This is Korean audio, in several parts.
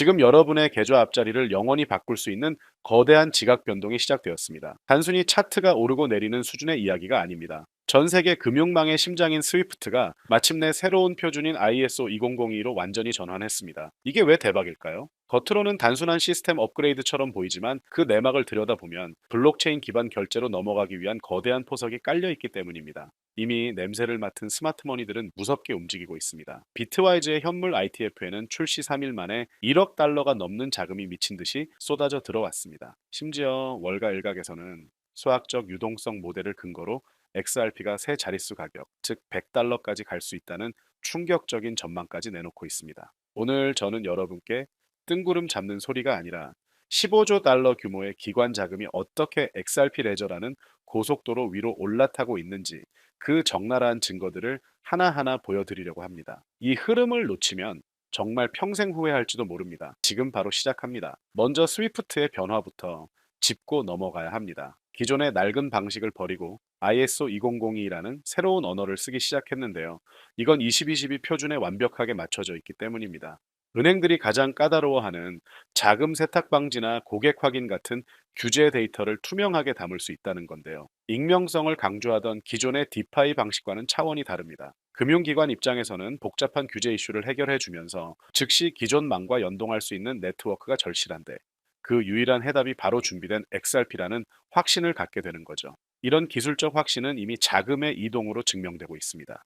지금 여러분의 계좌 앞자리를 영원히 바꿀 수 있는 거대한 지각 변동이 시작되었습니다. 단순히 차트가 오르고 내리는 수준의 이야기가 아닙니다. 전 세계 금융망의 심장인 스위프트가 마침내 새로운 표준인 ISO 2002로 완전히 전환했습니다. 이게 왜 대박일까요? 겉으로는 단순한 시스템 업그레이드처럼 보이지만 그 내막을 들여다보면 블록체인 기반 결제로 넘어가기 위한 거대한 포석이 깔려 있기 때문입니다. 이미 냄새를 맡은 스마트머니들은 무섭게 움직이고 있습니다. 비트와이즈의 현물 ITF에는 출시 3일 만에 1억 달러가 넘는 자금이 미친 듯이 쏟아져 들어왔습니다. 심지어 월가 일각에서는 수학적 유동성 모델을 근거로 XRP가 세 자릿수 가격, 즉 100달러까지 갈 수 있다는 충격적인 전망까지 내놓고 있습니다. 오늘 저는 여러분께 뜬구름 잡는 소리가 아니라 15조 달러 규모의 기관 자금이 어떻게 XRP 레저라는 고속도로 위로 올라타고 있는지 그 적나라한 증거들을 하나하나 보여드리려고 합니다. 이 흐름을 놓치면 정말 평생 후회할지도 모릅니다. 지금 바로 시작합니다. 먼저 스위프트의 변화부터 짚고 넘어가야 합니다. 기존의 낡은 방식을 버리고 ISO 2002라는 새로운 언어를 쓰기 시작했는데요. 이건 2222 표준에 완벽하게 맞춰져 있기 때문입니다. 은행들이 가장 까다로워하는 자금 세탁 방지나 고객 확인 같은 규제 데이터를 투명하게 담을 수 있다는 건데요. 익명성을 강조하던 기존의 디파이 방식과는 차원이 다릅니다. 금융기관 입장에서는 복잡한 규제 이슈를 해결해 주면서 즉시 기존 망과 연동할 수 있는 네트워크가 절실한데 그 유일한 해답이 바로 준비된 XRP라는 확신을 갖게 되는 거죠. 이런 기술적 확신은 이미 자금의 이동으로 증명되고 있습니다.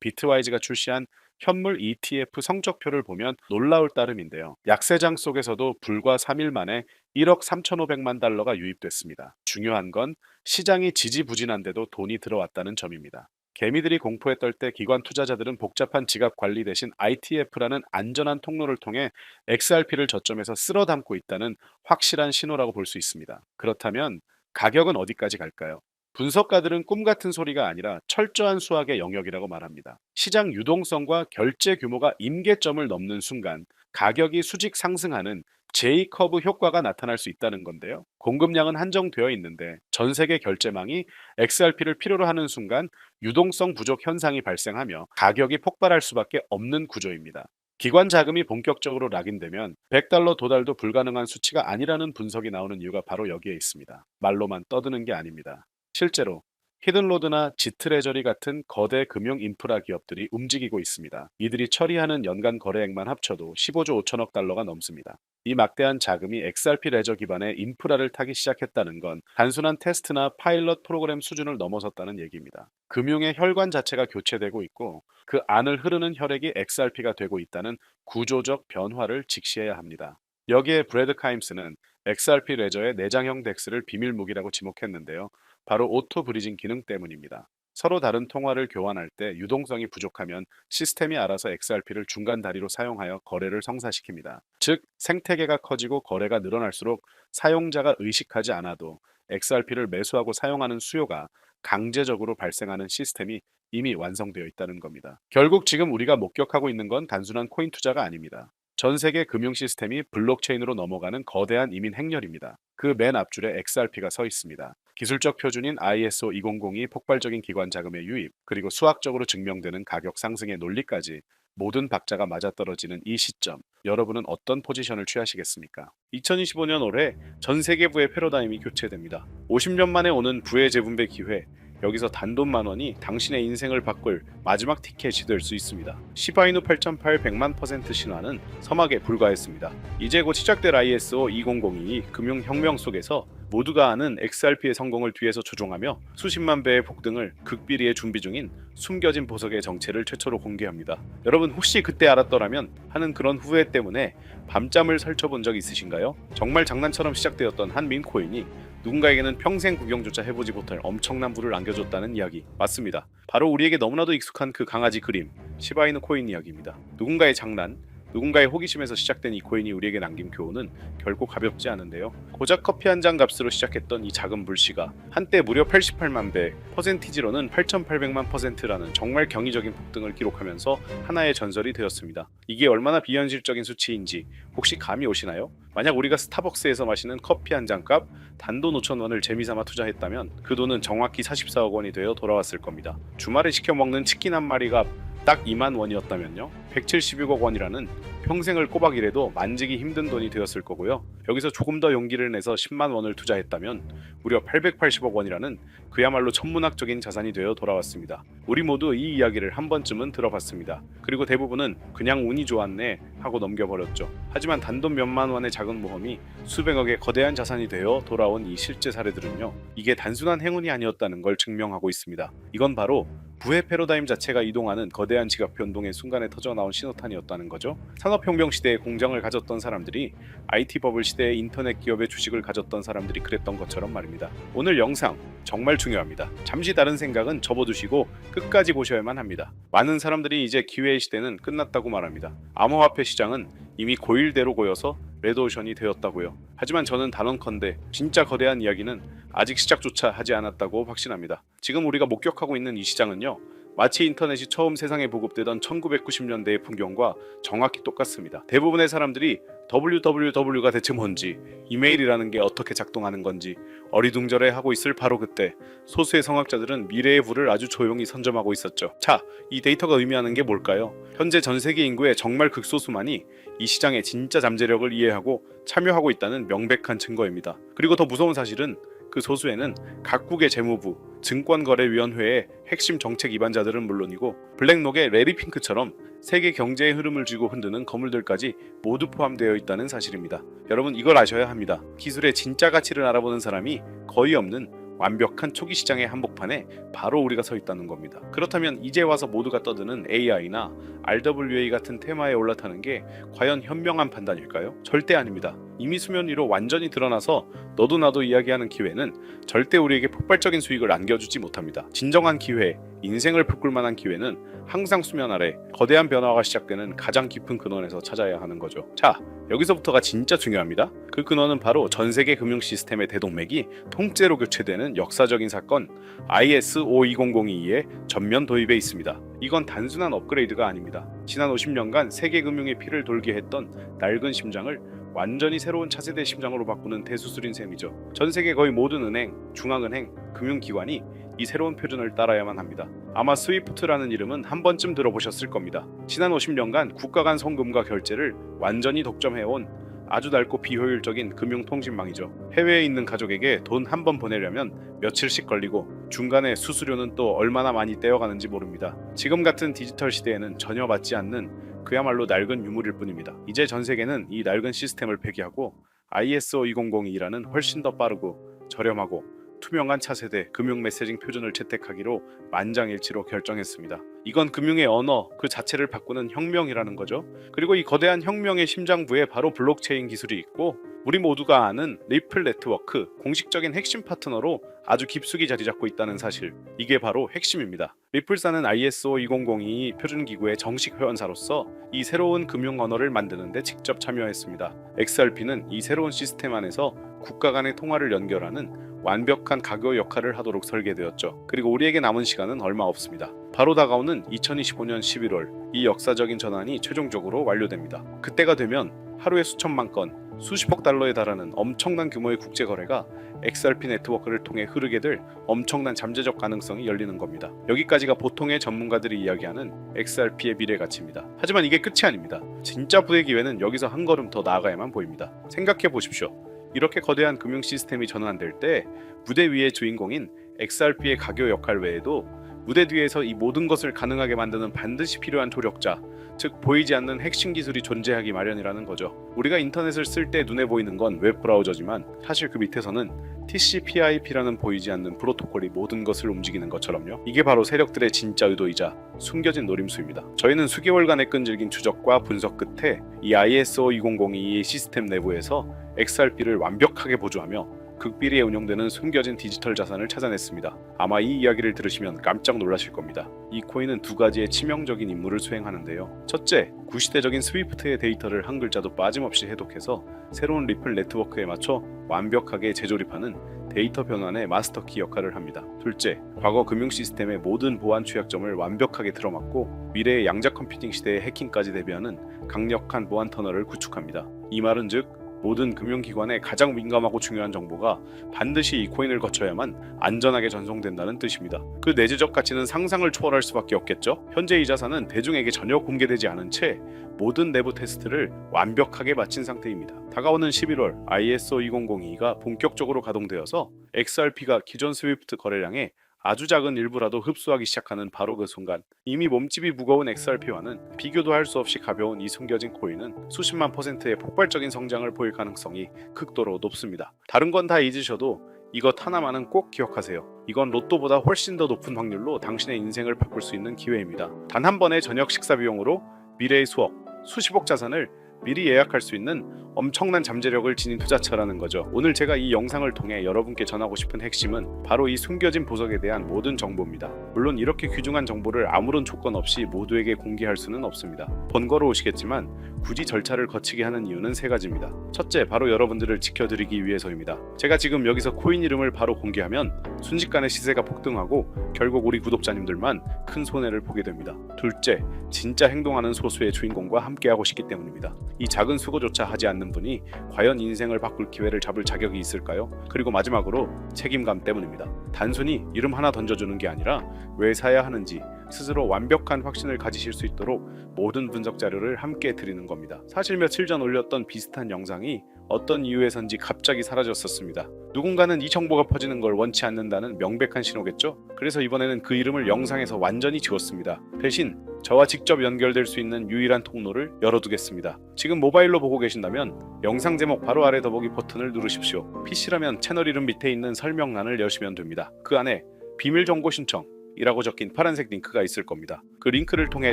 비트와이즈가 출시한 현물 ETF 성적표를 보면 놀라울 따름인데요. 약세장 속에서도 불과 3일 만에 1억 3,500만 달러가 유입됐습니다. 중요한 건 시장이 지지부진한데도 돈이 들어왔다는 점입니다. 개미들이 공포에 떨 때 기관 투자자들은 복잡한 지갑 관리 대신 ITF라는 안전한 통로를 통해 XRP를 저점에서 쓸어 담고 있다는 확실한 신호라고 볼 수 있습니다. 그렇다면 가격은 어디까지 갈까요? 분석가들은 꿈 같은 소리가 아니라 철저한 수학의 영역이라고 말합니다. 시장 유동성과 결제 규모가 임계점을 넘는 순간 가격이 수직 상승하는 J 커브 효과가 나타날 수 있다는 건데요. 공급량은 한정되어 있는데 전 세계 결제망이 XRP를 필요로 하는 순간 유동성 부족 현상이 발생하며 가격이 폭발할 수밖에 없는 구조입니다. 기관 자금이 본격적으로 락인되면 100달러 도달도 불가능한 수치가 아니라는 분석이 나오는 이유가 바로 여기에 있습니다. 말로만 떠드는 게 아닙니다. 실제로 히든로드나 지트레저리 같은 거대 금융 인프라 기업들이 움직이고 있습니다. 이들이 처리하는 연간 거래액만 합쳐도 15조 5천억 달러가 넘습니다. 이 막대한 자금이 XRP 레저 기반의 인프라를 타기 시작했다는 건 단순한 테스트나 파일럿 프로그램 수준을 넘어섰다는 얘기입니다. 금융의 혈관 자체가 교체되고 있고 그 안을 흐르는 혈액이 XRP가 되고 있다는 구조적 변화를 직시해야 합니다. 여기에 브래드 카임스는 XRP 레저의 내장형 덱스를 비밀 무기라고 지목했는데요. 바로 오토 브리징 기능 때문입니다. 서로 다른 통화를 교환할 때 유동성이 부족하면 시스템이 알아서 XRP를 중간 다리로 사용하여 거래를 성사시킵니다. 즉, 생태계가 커지고 거래가 늘어날수록 사용자가 의식하지 않아도 XRP를 매수하고 사용하는 수요가 강제적으로 발생하는 시스템이 이미 완성되어 있다는 겁니다. 결국 지금 우리가 목격하고 있는 건 단순한 코인 투자가 아닙니다. 전 세계 금융 시스템이 블록체인으로 넘어가는 거대한 이민 행렬입니다. 그 맨 앞줄에 XRP가 서 있습니다. 기술적 표준인 ISO 2002 폭발적인 기관 자금의 유입, 그리고 수학적으로 증명되는 가격 상승의 논리까지 모든 박자가 맞아떨어지는 이 시점, 여러분은 어떤 포지션을 취하시겠습니까? 2025년 올해 전 세계 부의 패러다임이 교체됩니다. 50년 만에 오는 부의 재분배 기회, 여기서 단돈 만 원이 당신의 인생을 바꿀 마지막 티켓이 될 수 있습니다. 시바이누 8.8 100만 퍼센트 신화는 서막에 불과했습니다. 이제 곧 시작될 ISO 2002 금융혁명 속에서 모두가 아는 XRP의 성공을 뒤에서 조종하며 수십만 배의 폭등을 극비리에 준비 중인 숨겨진 보석의 정체를 최초로 공개합니다. 여러분 혹시 그때 알았더라면 하는 그런 후회 때문에 밤잠을 설쳐본 적 있으신가요? 정말 장난처럼 시작되었던 한 민 코인이 누군가에게는 평생 구경조차 해보지 못할 엄청난 부를 안겨줬다는 이야기 맞습니다. 바로 우리에게 너무나도 익숙한 그 강아지 그림 시바이누 코인 이야기입니다. 누군가의 장난, 누군가의 호기심에서 시작된 이 코인이 우리에게 남긴 교훈은 결코 가볍지 않은데요. 고작 커피 한 잔 값으로 시작했던 이 작은 물씨가 한때 무려 88만 배, 퍼센티지로는 8,800만 퍼센트라는 정말 경이적인 폭등을 기록하면서 하나의 전설이 되었습니다. 이게 얼마나 비현실적인 수치인지 혹시 감이 오시나요? 만약 우리가 스타벅스에서 마시는 커피 한 잔 값 단돈 5천 원을 재미삼아 투자했다면 그 돈은 정확히 44억 원이 되어 돌아왔을 겁니다. 주말에 시켜 먹는 치킨 한 마리 값 딱 2만 원이었다면요. 176억 원이라는 평생을 꼬박 일해도 만지기 힘든 돈이 되었을 거고요. 여기서 조금 더 용기를 내서 10만 원을 투자했다면 무려 880억 원이라는 그야말로 천문학적인 자산이 되어 돌아왔습니다. 우리 모두 이 이야기를 한 번쯤은 들어봤습니다. 그리고 대부분은 그냥 운이 좋았네 하고 넘겨버렸죠. 하지만 단돈 몇만 원의 작은 모험이 수백억의 거대한 자산이 되어 돌아온 이 실제 사례들은요. 이게 단순한 행운이 아니었다는 걸 증명하고 있습니다. 이건 바로 부의 패러다임 자체가 이동하는 거대한 지각 변동의 순간에 터져 나온 신호탄이었다는 거죠. 산업혁명 시대에 공장을 가졌던 사람들이 IT 버블 시대에 인터넷 기업의 주식을 가졌던 사람들이 그랬던 것처럼 말입니다. 오늘 영상 정말 중요합니다. 잠시 다른 생각은 접어두시고 끝까지 보셔야만 합니다. 많은 사람들이 이제 기회의 시대는 끝났다고 말합니다. 암호화폐 시장은 이미 고일대로 고여서 레드오션이 되었다고요. 하지만 저는 단언컨대 진짜 거대한 이야기는 아직 시작조차 하지 않았다고 확신합니다. 지금 우리가 목격하고 있는 이 시장은요. 마치 인터넷이 처음 세상에 보급되던 1990년대의 풍경과 정확히 똑같습니다. 대부분의 사람들이 www가 대체 뭔지, 이메일이라는 게 어떻게 작동하는 건지 어리둥절해 하고 있을 바로 그때 소수의 성학자들은 미래의 부를 아주 조용히 선점하고 있었죠. 자, 이 데이터가 의미하는 게 뭘까요? 현재 전 세계 인구의 정말 극소수만이 이 시장의 진짜 잠재력을 이해하고 참여하고 있다는 명백한 증거입니다. 그리고 더 무서운 사실은 그 소수에는 각국의 재무부, 증권거래위원회의 핵심 정책 위반자들은 물론이고 블랙록의 레리 핑크처럼 세계 경제의 흐름을 쥐고 흔드는 거물들까지 모두 포함되어 있다는 사실입니다. 여러분 이걸 아셔야 합니다. 기술의 진짜 가치를 알아보는 사람이 거의 없는 완벽한 초기 시장의 한복판에 바로 우리가 서 있다는 겁니다. 그렇다면 이제 와서 모두가 떠드는 AI나 RWA 같은 테마에 올라타는 게 과연 현명한 판단일까요? 절대 아닙니다. 이미 수면 위로 완전히 드러나서 너도 나도 이야기하는 기회는 절대 우리에게 폭발적인 수익을 안겨주지 못합니다. 진정한 기회, 인생을 바꿀 만한 기회는 항상 수면 아래 거대한 변화가 시작되는 가장 깊은 근원에서 찾아야 하는 거죠. 자, 여기서부터가 진짜 중요합니다. 그 근원은 바로 전 세계 금융 시스템의 대동맥이 통째로 교체되는 역사적인 사건 IS 52002의 전면 도입에 있습니다. 이건 단순한 업그레이드가 아닙니다. 지난 50년간 세계 금융의 피를 돌게 했던 낡은 심장을 완전히 새로운 차세대 심장으로 바꾸는 대수술인 셈이죠. 전 세계 거의 모든 은행, 중앙은행, 금융기관이 이 새로운 표준을 따라야만 합니다. 아마 스위프트라는 이름은 한 번쯤 들어보셨을 겁니다. 지난 50년간 국가 간 송금과 결제를 완전히 독점해온 아주 넓고 비효율적인 금융통신망이죠. 해외에 있는 가족에게 돈 한 번 보내려면 며칠씩 걸리고 중간에 수수료는 또 얼마나 많이 떼어가는지 모릅니다. 지금 같은 디지털 시대에는 전혀 맞지 않는 그야말로 낡은 유물일 뿐입니다. 이제 전 세계는 이 낡은 시스템을 폐기하고 ISO 2002라는 훨씬 더 빠르고 저렴하고 투명한 차세대 금융 메시징 표준을 채택하기로 만장일치로 결정했습니다. 이건 금융의 언어 그 자체를 바꾸는 혁명이라는 거죠. 그리고 이 거대한 혁명의 심장부에 바로 블록체인 기술이 있고 우리 모두가 아는 리플 네트워크 공식적인 핵심 파트너로 아주 깊숙이 자리 잡고 있다는 사실 이게 바로 핵심입니다. 리플사는 ISO 2002 표준 기구의 정식 회원사로서 이 새로운 금융 언어를 만드는 데 직접 참여했습니다. XRP는 이 새로운 시스템 안에서 국가 간의 통화를 연결하는 완벽한 가교 역할을 하도록 설계되었죠. 그리고 우리에게 남은 시간은 얼마 없습니다. 바로 다가오는 2025년 11월 이 역사적인 전환이 최종적으로 완료됩니다. 그때가 되면 하루에 수천만 건, 수십억 달러에 달하는 엄청난 규모의 국제 거래가 XRP 네트워크를 통해 흐르게 될 엄청난 잠재적 가능성이 열리는 겁니다. 여기까지가 보통의 전문가들이 이야기하는 XRP의 미래 가치입니다. 하지만 이게 끝이 아닙니다. 진짜 부의 기회는 여기서 한 걸음 더 나아가야만 보입니다. 생각해 보십시오. 이렇게 거대한 금융 시스템이 전환될 때 무대 위의 주인공인 XRP의 가교 역할 외에도 무대 뒤에서 이 모든 것을 가능하게 만드는 반드시 필요한 조력자, 즉 보이지 않는 핵심 기술이 존재하기 마련이라는 거죠. 우리가 인터넷을 쓸 때 눈에 보이는 건 웹 브라우저지만 사실 그 밑에서는 TCP/IP라는 보이지 않는 프로토콜이 모든 것을 움직이는 것처럼요. 이게 바로 세력들의 진짜 의도이자 숨겨진 노림수입니다. 저희는 수개월간의 끈질긴 추적과 분석 끝에 이 ISO 2002 시스템 내부에서 XRP를 완벽하게 보조하며 극비리에 운영되는 숨겨진 디지털 자산을 찾아냈습니다. 아마 이 이야기를 들으시면 깜짝 놀라실 겁니다. 이 코인은 두 가지의 치명적인 임무를 수행하는데요. 첫째, 구시대적인 스위프트의 데이터를 한 글자도 빠짐없이 해독해서 새로운 리플 네트워크에 맞춰 완벽하게 재조립하는 데이터 변환의 마스터키 역할을 합니다. 둘째, 과거 금융 시스템의 모든 보안 취약점을 완벽하게 틀어막고 미래의 양자 컴퓨팅 시대의 해킹까지 대비하는 강력한 보안 터널을 구축합니다. 이 말은 즉 모든 금융기관의 가장 민감하고 중요한 정보가 반드시 이 코인을 거쳐야만 안전하게 전송된다는 뜻입니다. 그 내재적 가치는 상상을 초월할 수밖에 없겠죠. 현재 이 자산은 대중에게 전혀 공개되지 않은 채 모든 내부 테스트를 완벽하게 마친 상태입니다. 다가오는 11월 ISO 2002가 본격적으로 가동되어서 XRP가 기존 스위프트 거래량의 아주 작은 일부라도 흡수하기 시작하는 바로 그 순간 이미 몸집이 무거운 XRP와는 비교도 할 수 없이 가벼운 이 숨겨진 코인은 수십만 퍼센트의 폭발적인 성장을 보일 가능성이 극도로 높습니다. 다른 건 다 잊으셔도 이것 하나만은 꼭 기억하세요. 이건 로또보다 훨씬 더 높은 확률로 당신의 인생을 바꿀 수 있는 기회입니다. 단 한 번의 저녁 식사 비용으로 미래의 수억, 수십억 자산을 미리 예약할 수 있는 엄청난 잠재력을 지닌 투자처라는 거죠. 오늘 제가 이 영상을 통해 여러분께 전하고 싶은 핵심은 바로 이 숨겨진 보석에 대한 모든 정보입니다. 물론 이렇게 귀중한 정보를 아무런 조건 없이 모두에게 공개할 수는 없습니다. 번거로우시겠지만 굳이 절차를 거치게 하는 이유는 세 가지입니다. 첫째, 바로 여러분들을 지켜드리기 위해서입니다. 제가 지금 여기서 코인 이름을 바로 공개하면 순식간에 시세가 폭등하고 결국 우리 구독자님들만 큰 손해를 보게 됩니다. 둘째, 진짜 행동하는 소수의 주인공과 함께하고 싶기 때문입니다. 이 작은 수고조차 하지 않는 분이 과연 인생을 바꿀 기회를 잡을 자격이 있을까요? 그리고 마지막으로 책임감 때문입니다. 단순히 이름 하나 던져주는 게 아니라 왜 사야 하는지 스스로 완벽한 확신을 가지실 수 있도록 모든 분석 자료를 함께 드리는 겁니다. 사실 며칠 전 올렸던 비슷한 영상이 어떤 이유에선지 갑자기 사라졌었습니다. 누군가는 이 정보가 퍼지는 걸 원치 않는다는 명백한 신호겠죠? 그래서 이번에는 그 이름을 영상에서 완전히 지웠습니다. 대신 저와 직접 연결될 수 있는 유일한 통로를 열어두겠습니다. 지금 모바일로 보고 계신다면 영상 제목 바로 아래 더보기 버튼을 누르십시오. PC라면 채널 이름 밑에 있는 설명란을 여시면 됩니다. 그 안에 비밀 정보 신청 이라고 적힌 파란색 링크가 있을 겁니다. 그 링크를 통해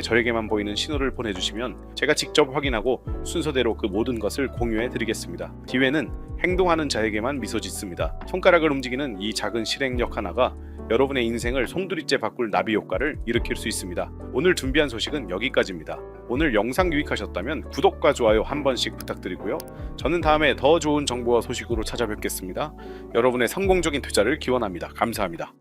저에게만 보이는 신호를 보내주시면 제가 직접 확인하고 순서대로 그 모든 것을 공유해 드리겠습니다. 기회는 행동하는 자에게만 미소 짓습니다. 손가락을 움직이는 이 작은 실행력 하나가 여러분의 인생을 송두리째 바꿀 나비 효과를 일으킬 수 있습니다. 오늘 준비한 소식은 여기까지입니다. 오늘 영상 유익하셨다면 구독과 좋아요 한 번씩 부탁드리고요. 저는 다음에 더 좋은 정보와 소식으로 찾아뵙겠습니다. 여러분의 성공적인 투자를 기원합니다. 감사합니다.